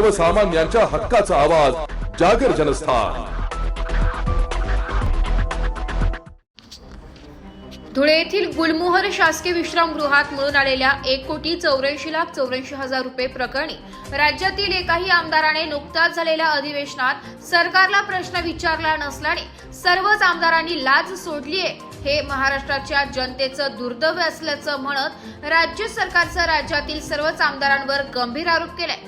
सर्वसामान्यांच्या हक्काचा आवाज जागर जनस्थान. धुळे येथील गुलमोहर शासकीय विश्रामगृहात मिळून आलेल्या एक कोटी चौऱ्याऐंशी लाख चौऱ्याऐंशी हजार रुपये प्रकरणी राज्यातील एकाही आमदाराने नुकताच झालेल्या अधिवेशनात सरकारला प्रश्न विचारला नसल्याने सर्वच आमदारांनी लाज सोडली हे महाराष्ट्राच्या जनतेचं दुर्दैव असल्याचं म्हणत राज्य सरकारचं राज्यातील सर्वच आमदारांवर गंभीर आरोप केलाय.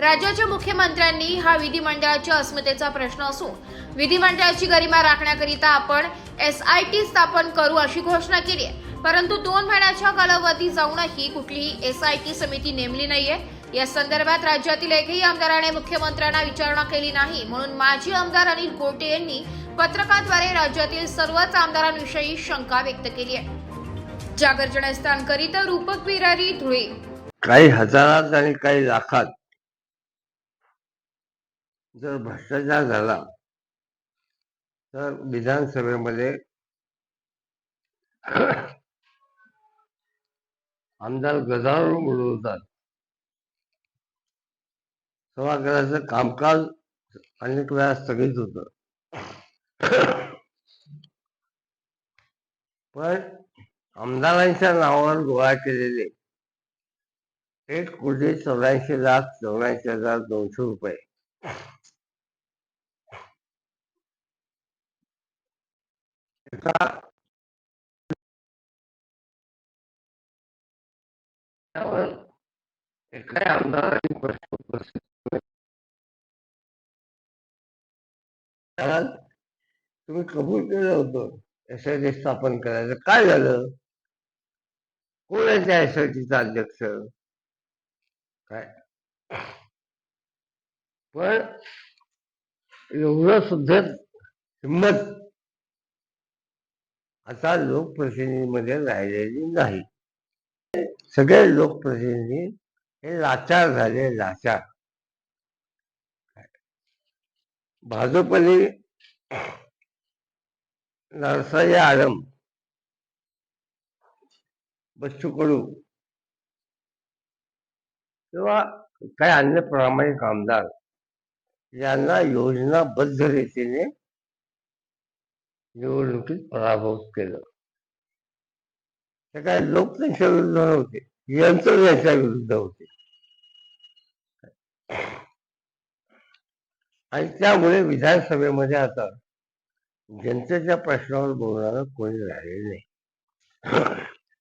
राज्याच्या मुख्यमंत्र्यांनी हा विधिमंडळाच्या अस्मितेचा प्रश्न असून विधिमंडळाची गरिमा राखण्याकरिता आपण एस आय टी स्थापन करू अशी घोषणा केली आहे. परंतु दोन महिन्याच्या कालावधी जाऊनही कुठलीही एस आय टी समिती नेमली नाहीये. या संदर्भात राज्यातील एकही आमदाराने मुख्यमंत्र्यांना विचारणा केली नाही. म्हणून माजी आमदार अनिल गोटे यांनी पत्रकाद्वारे राज्यातील सर्वच आमदारांविषयी शंका व्यक्त केली आहे. जागर जनस्थानकरिता रूपक बिरारी धुळे. काही हजारात आणि काही लाखात जर भ्रष्टाचार झाला तर विधानसभेमध्ये आमदार गदारोळ बोलवतात सभागृहाचं कामकाज अनेक वेळा स्थगित होत. पण आमदारांच्या नावावर गोळा केलेले एक कोटी चौऱ्याऐंशी लाख चौऱ्याऐंशी हजार दोनशे रुपये. एका त्यावर एका आमदारांनी प्रश्न उपस्थित तुम्ही कबूल केलं होतं एस आय टी स्थापन करायचं. काय झालं? कोण आहे त्या एस आय टीचा अध्यक्ष? काय? पण एवढं सुद्धा हिंमत आता लोकप्रतिनिधीमध्ये राहिलेली नाही. सगळे लोकप्रतिनिधी हे लाचार झाले लाचार. भाजपने नरसाई आलम बच्चू कडू किंवा काही अन्य प्रामाणिक आमदार यांना योजनाबद्ध रीतीने निवडणुकीत पराभूत केलं. ते काय लोक त्यांच्या विरुद्ध नव्हते यंत्र त्यांच्या विरुद्ध होते. आणि त्यामुळे विधानसभेमध्ये आता जनतेच्या प्रश्नावर बोलणारं कोणी राहिलेलं नाही.